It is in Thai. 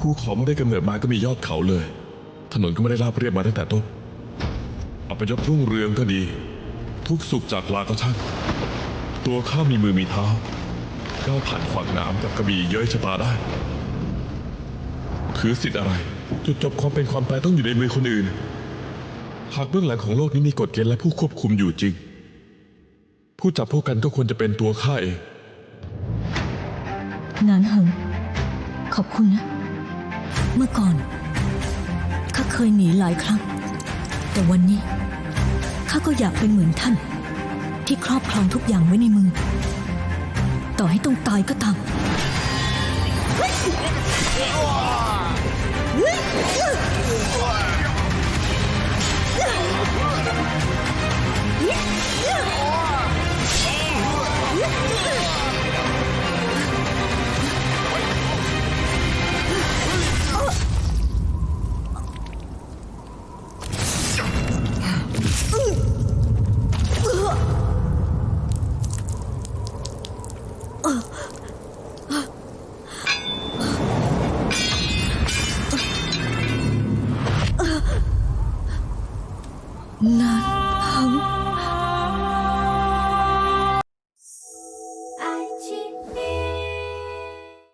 ภูเขาไม่ได้กำเนิดมาก็มียอดเขาเลย ถนนก็ไม่ได้ราบเรียบมาตั้งแต่ต้นอัปยศรุ่งเรืองก็ดี ทุกสุขจากลาก็ช่างตัวข้ามีมือมีเท้าก้าวผ่านขวากหนามกับกระบี่เย้ยชะตาได้ ถือสิทธิ์อะไร จุดจบความเป็นความตายต้องอยู่ในมือคนอื่น หากเบื้องหลังของโลกนี้มีกฎเกณฑ์และผู้ควบคุมอยู่จริง ผู้จับพวกกันก็ควรจะเป็นตัวข้าเองนานเหิงขอบคุณนะ เมื่อก่อน ข้าเคยหนีหลายครั้ง แต่วันนี้ ข้าก็อยากเป็นเหมือนท่าน ที่ครอบครองทุกอย่างไว้ในมือ ต่อให้ต้องตายก็ตามน none.